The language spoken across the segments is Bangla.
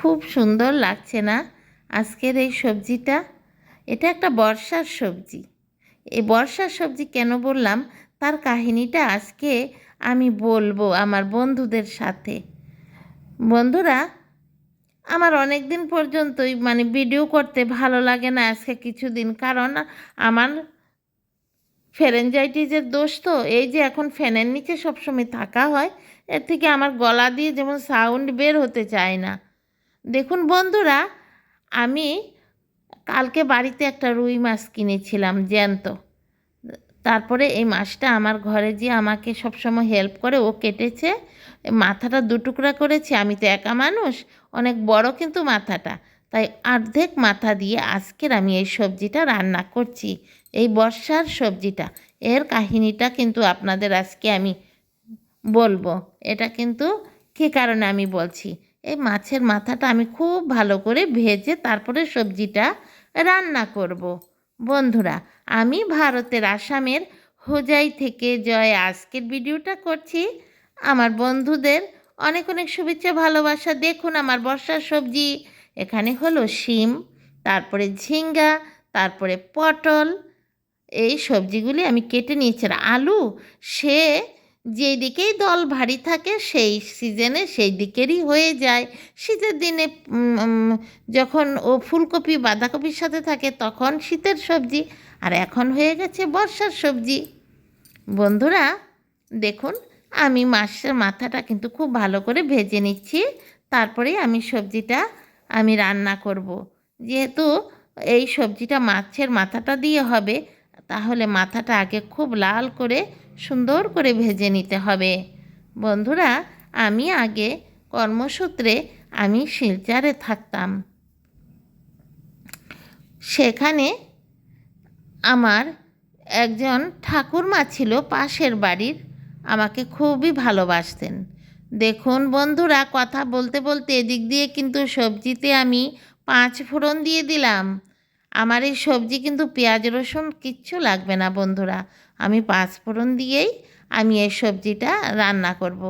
খুব সুন্দর লাগছে না আজকের এই সবজিটা? এটা একটা বর্ষার সবজি। এই বর্ষার সবজি কেন বললাম? তার কাহিনীটা আজকে আমি বলব আমার বন্ধুদের সাথে। বন্ধুরা, আমার অনেক দিন পর্যন্তই মানে ভিডিও করতে ভালো লাগে না আজকে কিছুদিন। কারণ আমার ফেরেঞ্জাইটিসের দোষ তো, এই যে এখন ফ্যানের নিচে সবসময় থাকা হয়, এর থেকে আমার গলা দিয়ে যেমন সাউন্ড বের হতে চায় না। দেখুন বন্ধুরা, আমি কালকে বাড়িতে একটা রুই মাছ কিনেছিলাম জ্যান্ত। তারপরে এই মাছটা আমার ঘরে যে আমাকে সবসময় হেল্প করে, ও কেটেছে। মাথাটা দু টুকরা করেছে, আমি তো একা মানুষ, অনেক বড় কিন্তু মাথাটা। তাই অর্ধেক মাথা দিয়ে আজকের আমি এই সবজিটা রান্না করছি, এই বর্ষার সবজিটা। এর কাহিনীটা কিন্তু আপনাদের আজকে আমি বলব, এটা কিন্তু কী কারণে আমি বলছি? এই মাছের মাথাটা আমি খুব ভালো করে ভেজে তারপরে সবজিটা রান্না করব। বন্ধুরা, আমি ভারতের আসামের হোজাই থেকে জয় আজকের ভিডিওটা করছি। আমার বন্ধুদের অনেক অনেক শুভেচ্ছা, ভালোবাসা। দেখুন আমার বর্ষার সবজি, এখানে হলো শিম, তারপরে ঝিঙ্গা, তারপরে পটল। এই সবজিগুলি আমি কেটে নিয়েছি। আলু সে যেই দিকেই দল ভারী থাকে, সেই সিজনে সেই দিকেরই হয়ে যায়। শীতের দিনে যখন ও ফুলকপি, বাঁধাকপির সাথে থাকে, তখন শীতের সবজি, আর এখন হয়ে গেছে বর্ষার সবজি। বন্ধুরা, দেখুন, আমি মাছের মাথাটা কিন্তু খুব ভালো করে ভেজে নিচ্ছি। তারপরে আমি সবজিটা আমি রান্না করব। যেহেতু এই সবজিটা মাছের মাথাটা দিয়ে হবে, তাহলে মাথাটা আগে খুব লাল করে সুন্দর করে ভেজে নিতে হবে। বন্ধুরা, আমি আগে কর্মসূত্রে আমি শিলচারে থাকতাম। সেখানে আমার একজন ঠাকুরমা ছিল পাশের বাড়ির, আমাকে খুবই ভালোবাসতেন। দেখুন বন্ধুরা, কথা বলতে বলতে এদিক দিয়ে কিন্তু সবজিতে আমি পাঁচ ফোড়ন দিয়ে দিলাম। আমার এই সবজি কিন্তু পেঁয়াজ, রসুন কিচ্ছু লাগবে না বন্ধুরা। আমি পাঁচফোড়ন দিয়েই আমি এই সবজিটা রান্না করব।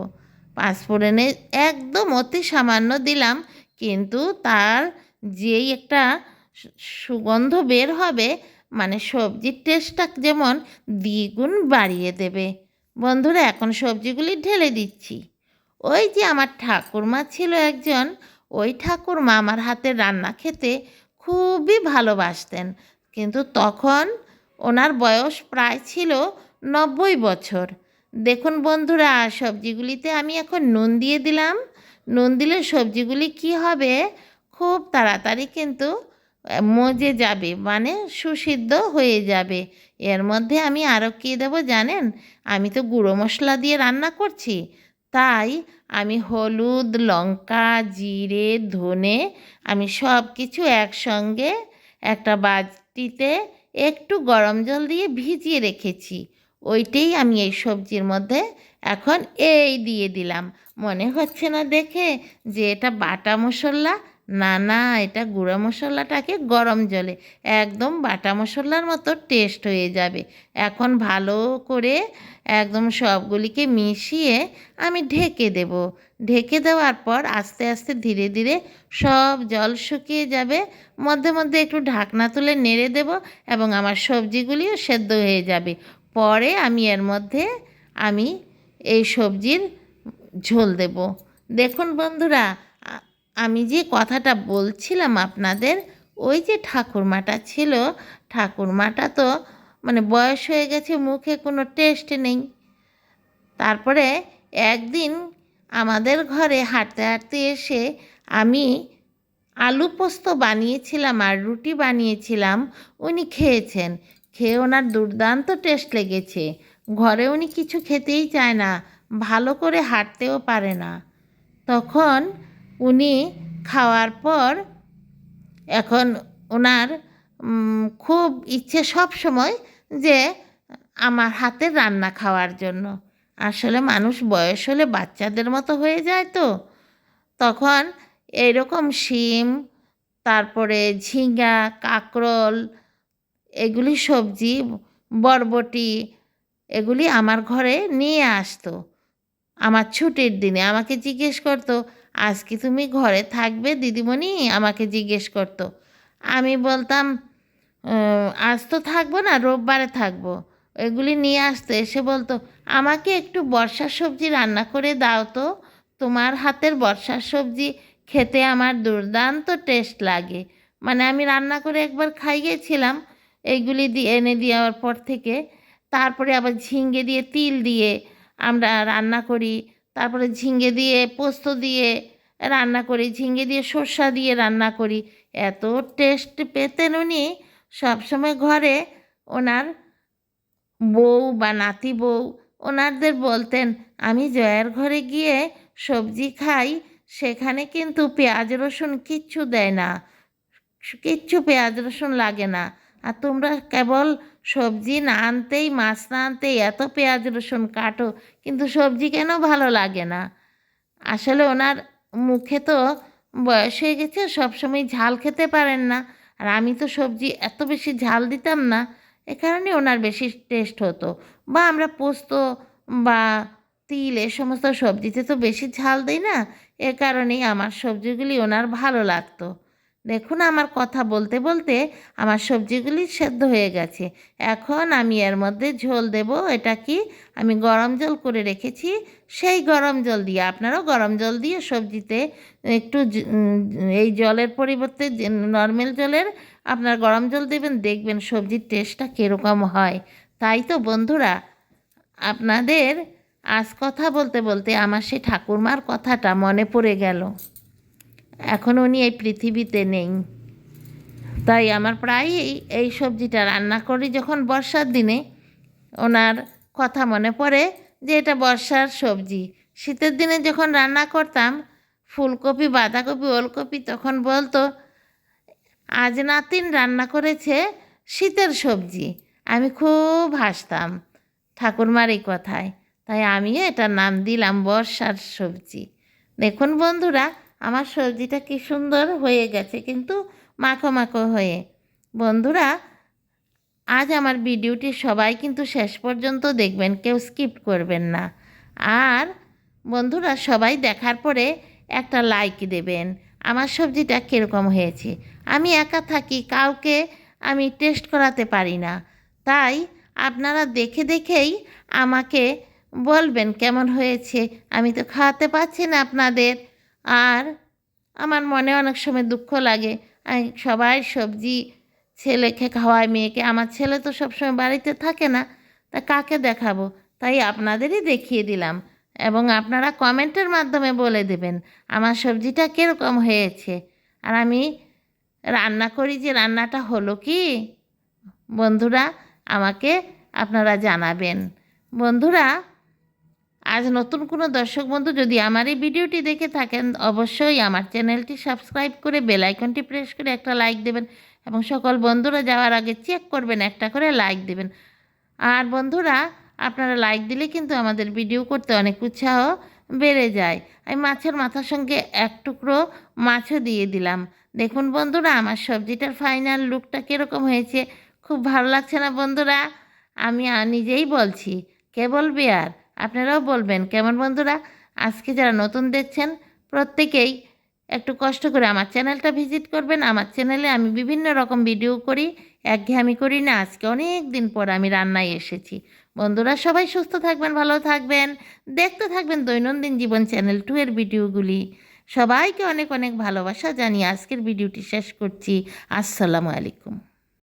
পাঁচফোড়নে একদম অতি সামান্য দিলাম, কিন্তু তার যেই একটা সুগন্ধ বের হবে মানে সবজির টেস্টটা যেমন দ্বিগুণ বাড়িয়ে দেবে। বন্ধুরা, এখন সবজিগুলি ঢেলে দিচ্ছি। ওই যে আমার ঠাকুরমা ছিল একজন, ওই ঠাকুরমা আমার হাতের রান্না খেতে খুবই ভালোবাসতেন। কিন্তু তখন ওনার বয়স প্রায় ছিল নব্বই বছর। দেখুন বন্ধুরা, সবজিগুলিতে আমি এখন নুন দিয়ে দিলাম। নুন দিলে সবজিগুলি কি হবে? খুব তাড়াতাড়ি কিন্তু মজে যাবে মানে সুসিদ্ধ হয়ে যাবে। এর মধ্যে আমি আরও কী দেবো জানেন? আমি তো গুঁড়ো মশলা দিয়ে রান্না করছি। তাই আমি হলুদ, লঙ্কা, জিরে, ধনে আমি সব কিছু একসঙ্গে একটা বাটিতে একটু গরম জল দিয়ে ভিজিয়ে রেখেছি। ওইটাই আমি এই সবজির মধ্যে এখন এই দিয়ে দিলাম। মনে হচ্ছে না দেখে যে এটা বাটা মশলা না না, এটা গুঁড়া মশলাটাকে গরম জলে, একদম বাটা মশলার মতো টেস্ট হয়ে যাবে। এখন ভালো করে একদম সবগুলিকে মিশিয়ে আমি ঢেকে দেব। ঢেকে দেওয়ার পর আস্তে আস্তে ধীরে ধীরে সব জল শুকিয়ে যাবে। মধ্যে মধ্যে একটু ঢাকনা তুলে নেড়ে দেব এবং আমার সবজিগুলিও সেদ্ধ হয়ে যাবে। পরে আমি এর মধ্যে আমি এই সবজির ঝোল দেব। দেখুন বন্ধুরা আমি যে কথাটা বলছিলাম আপনাদের, ওই যে ঠাকুরমাটা ছিল, ঠাকুরমাটা তো মানে বয়স হয়ে গেছে, মুখে কোনো টেস্ট নেই। তারপরে একদিন আমাদের ঘরে হাঁটতে হাঁটতে এসে আমি আলু পোস্ত বানিয়েছিলাম আর রুটি বানিয়েছিলাম, উনি খেয়েছেন। খেয়ে ওনার দুর্দান্ত টেস্ট লেগেছে। ঘরে উনি কিছু খেতেই চায় না, ভালো করে হাঁটতেও পারে না। তখন উনি খাওয়ার পর এখন ওনার খুব ইচ্ছে সব সময় যে আমার হাতের রান্না খাওয়ার জন্য। আসলে মানুষ বয়স হলে বাচ্চাদের মতো হয়ে যায় তো। তখন এরকম শিম, তারপরে ঝিঙ্গা, কাঁকরোল, এগুলি সবজি, বরবটি, এগুলি আমার ঘরে নিয়ে আসতো। আমার ছুটির দিনে আমাকে জিজ্ঞেস করতো আজকে তুমি ঘরে থাকবে? দিদিমণি আমাকে জিজ্ঞেস করতো। আমি বলতাম আজ তো থাকব না, রোববারে থাকব। এগুলি নিয়ে আসতো এসে বলতো, আমাকে একটু বর্ষার সবজি রান্না করে দাও তো। তোমার হাতের বর্ষার সবজি খেতে আমার দুর্দান্ত টেস্ট লাগে। মানে আমি রান্না করে একবার খাইয়েছিলাম এইগুলি দিয়ে এনে দেওয়ার পর থেকে। তারপরে আবার ঝিঙ্গে দিয়ে, তিল দিয়ে আমরা রান্না করি। তারপরে ঝিঙ্গে দিয়ে পোস্ত দিয়ে রান্না করি ঝিঙ্গে দিয়ে সর্ষা দিয়ে রান্না করি। এত টেস্ট পেতেন উনি। সবসময় ঘরে ওনার বউ বা নাতি বউ, ওনারদের বলতেন, আমি জয়ার ঘরে গিয়ে সবজি খাই, সেখানে কিন্তু পেঁয়াজ রসুন কিচ্ছু দেয় না। কিচ্ছু পেঁয়াজ রসুন লাগে না। আর তোমরা কেবল সবজি না আনতেই, মাছ না আনতেই এত পেঁয়াজ, রসুন কাটো, কিন্তু সবজি কেন ভালো লাগে না? আসলে ওনার মুখে তো বয়স হয়ে গেছে, সবসময় ঝাল খেতে পারেন না। আর আমি তো সবজি এত বেশি ঝাল দিতাম না, এ কারণে ওনার বেশি টেস্ট হতো। বা আমরা পোস্ত বা তিল এ সমস্ত সবজিতে তো বেশি ঝাল দিই না, এ কারণেই আমার সবজিগুলি ওনার ভালো লাগতো। দেখুন আমার কথা বলতে বলতে আমার সবজিগুলি সেদ্ধ হয়ে গেছে। এখন আমি এর মধ্যে ঝোল দেব, এটা কি? আমি গরম জল করে রেখেছি, সেই গরম জল দিয়ে, আপনারাও গরম জল দিয়ে সবজিতে একটু এই জলের পরিবর্তে নর্মাল জলের আপনার গরম জল দেবেন, দেখবেন সবজির টেস্টটা কীরকম হয়। তাই তো বন্ধুরা, আপনাদের আজ কথা বলতে বলতে আমার সেই ঠাকুরমার কথাটা মনে পড়ে গেল। এখন উনি এই পৃথিবীতে নেই। তাই আমার প্রায়ই এই সবজিটা রান্না করি যখন বর্ষার দিনে। ওনার কথা মনে পড়ে যে এটা বর্ষার সবজি। শীতের দিনে যখন রান্না করতাম, ফুলকপি, বাঁধাকপি, ওলকপি, তখন বলতো, আজ নাতিন রান্না করেছে শীতের সবজি। আমি খুব হাসতাম ঠাকুরমার এই কথায়। তাই আমিও এটার নাম দিলাম বর্ষার সবজি। দেখুন বন্ধুরা আমার সবজিটা কি সুন্দর হয়ে গেছে কিন্তু মাখো মাখো হয়ে। বন্ধুরা, আজ আমার ভিডিওটি সবাই কিন্তু শেষ পর্যন্ত দেখবেন, কেউ স্কিপ করবেন না। আর বন্ধুরা, সবাই দেখার পরে একটা লাইক দেবেন, আমার সবজিটা কীরকম হয়েছে। আমি একা থাকি, কাউকে আমি টেস্ট করাতে পারি না। তাই আপনারা দেখে দেখেই আমাকে বলবেন কেমন হয়েছে। আমি তো খাওয়াতে পারছি না আপনাদের। আর আমার মনে অনেক সময় দুঃখ লাগে। সবাই সবজি ছেলেকে খাওয়ায় মেয়েকে। আমার ছেলে তো সবসময় বাড়িতে থাকে না, তা কাকে দেখাবো? তাই আপনাদেরই দেখিয়ে দিলাম এবং আপনারা কমেন্টের মাধ্যমে বলে দেবেন আমার সবজিটা কীরকম হয়েছে। আর আমি রান্না করি যে রান্নাটা হলো কি? বন্ধুরা, আমাকে আপনারা জানাবেন। বন্ধুরা আজ নতুন কোনো দর্শক বন্ধু যদি আমার এই ভিডিওটি দেখে থাকেন, অবশ্যই আমার চ্যানেলটি সাবস্ক্রাইব করে বেল আইকনটি প্রেস করে একটা লাইক দেবেন এবং সকল বন্ধুরা যাওয়ার আগে চেক করবেন, একটা করে লাইক দেবেন। আর বন্ধুরা, আপনারা লাইক দিলে কিন্তু আমাদের ভিডিও করতে অনেক উৎসাহ বেড়ে যায়। আমি মাছের মাথার সঙ্গে এক টুকরো মাছও দিয়ে দিলাম। দেখুন বন্ধুরা, আমার সবজিটার ফাইনাল লুকটা কীরকম হয়েছে। খুব ভালো লাগছে না বন্ধুরা? আমি নিজেই বলছি, কেবল আর আপনারাও বলবেন, কেমন বন্ধুরা? আজকে যারা নতুন দেখছেন, প্রত্যেকেই একটু কষ্ট করে আমার চ্যানেলটা ভিজিট করবেন। আমার চ্যানেলে আমি বিভিন্ন রকম ভিডিও করি একঘেয়েমি করি না। আজকে অনেক দিন পর আমি রান্নায় এসেছি। বন্ধুরা, সবাই সুস্থ থাকবেন, ভালো থাকবেন, দেখতে থাকবেন দৈনন্দিন জীবন চ্যানেল টু এর ভিডিওগুলি। সবাইকে অনেক অনেক ভালোবাসা জানিয়ে আজকের ভিডিওটি শেষ করছি। আসসালামু আলাইকুম।